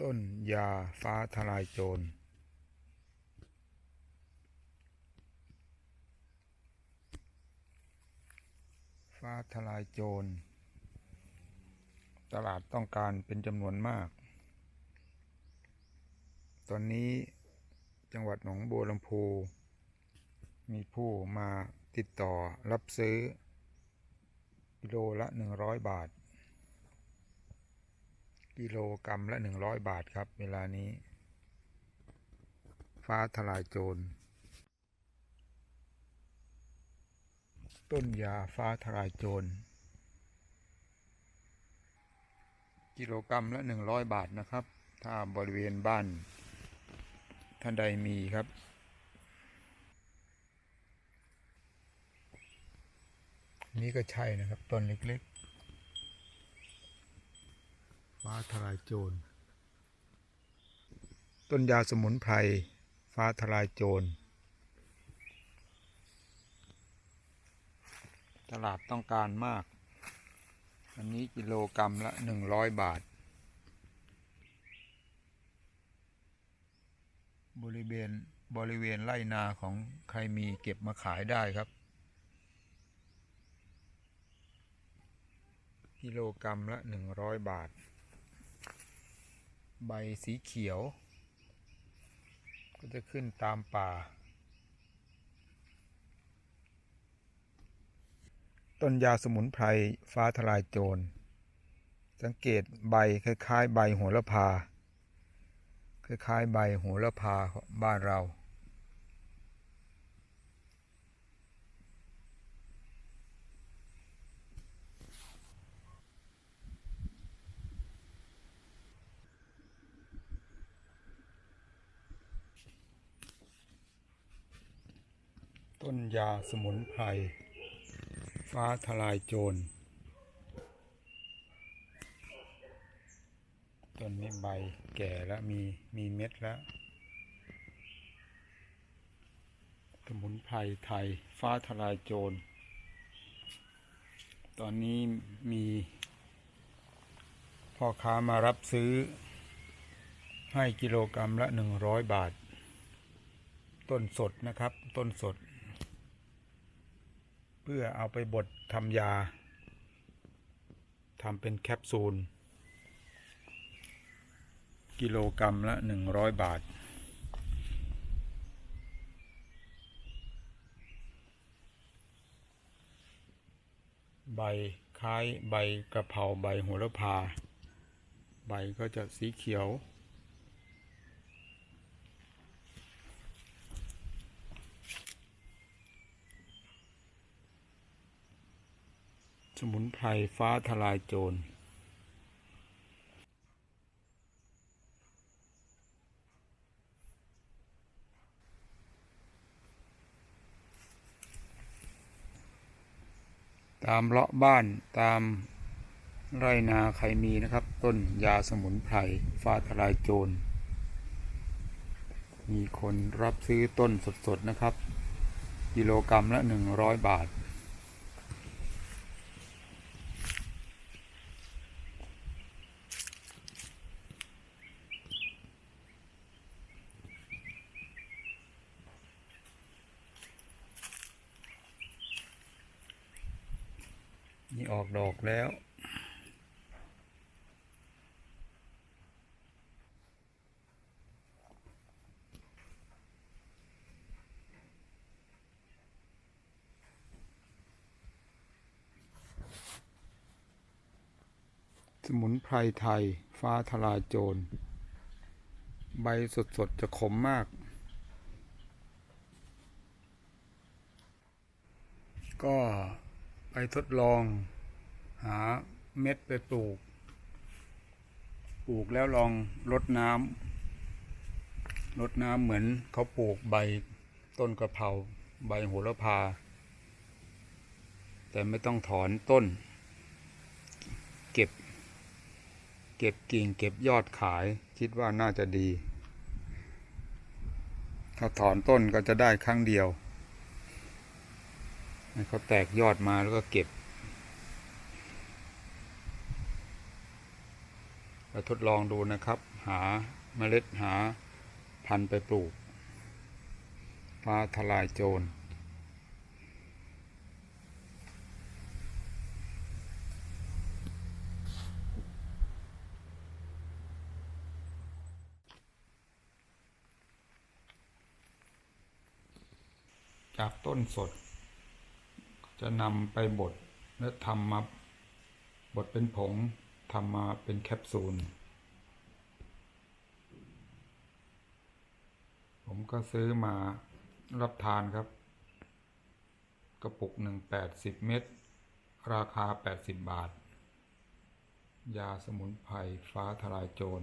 ต้นยาฟ้าทลายโจร ฟ้าทลายโจร ตลาดต้องการเป็นจำนวนมาก ตอนนี้จังหวัดหนองบัวลำพู มีผู้มาติดต่อรับซื้อกิโลละ 100 บาท กิโลกรรัมละ100บาทครับ เวลานี้ ฟ้าทลายโจร ต้นยาฟ้าทลายโจร กิโลกรรัมละ100บาทนะครับ ถ้าบริเวณบ้าน ท่านใดมีครับนี่ก็ใช่นะครับต้นเล็กๆ ฟ้าทลายโจร ต้นยาสมุนไพร ฟ้าทลายโจร ตลาดต้องการมาก อันนี้กิโลกรรัมละหนึ่งร้อยบาท บริเวณบริเวณไร่นาของใครมีเก็บมาขายได้ครับ กิโลกรรัมละหนึ่งร้อยบาท ใบสีเขียว ก็จะขึ้นตามป่า ต้นยาสมุนไพรฟ้าทลายโจร สังเกตใบคล้ายๆ ใบโหระพา คล้ายๆ ใบโหระพาบ้านเรา ต้นยาสมุนไพร ฟ้าทลายโจร ต้นนี้ใบแก่แล้วมีมีเม็ดแล้ว สมุนไพรไทย ฟ้าทลายโจร ตอนนี้มีพ่อค้ามารับซื้อ ให้กิโลกรรัมละหนึ่งร้อยบาท ต้นสดนะครับ ต้นสด เพื่อเอาไปบดทำยาทำเป็นแคปซูล กิโลกรรัมละหนึ่งร้อยบาท ใบคล้ายใบกระเพราใบโหระพา ใบก็จะสีเขียว มุนไพรฟ้าทลายโจร ตามเลาะบ้านตามไรนาใครมีนะครับ ต้นยาสมุนไพรฟ้าทลายโจร มีคนรับซื้อต้นสดๆนะครับ กิโลกรรัมละหนึ่งร้อยบาท นี่ออกดอกแล้ว สมุนไพรไทย ฟ้าทลายโจร ใบสดๆ จะขมมากก็ ไปทดลอง หาเม็ดไปปลูก ปลูกแล้วลองรดน้ำรดน้ำเหมือนเขาปลูกใบต้นกระเพราใบโหระพา แต่ไม่ต้องถอนต้น เก็บ เก็บกิ่งเก็บยอดขายคิดว่าน่าจะดี ถ้าถอนต้นก็จะได้ครั้งเดียว เขาแตกยอดมาแล้วก็เก็บไปทดลองดูนะครับ หาเมล็ดหาพันธุ์ไปปลูก ฟ้าทลายโจรจากต้นสด จะนำไปบดและทำมาบดเป็นผงทำมาเป็นแคปซูล ผมก็ซื้อมารับทานครับ กระปุกหนึ่งแปดสิบเม็ดราคาแปดสิบบาท ยาสมุนไพรฟ้าทลายโจร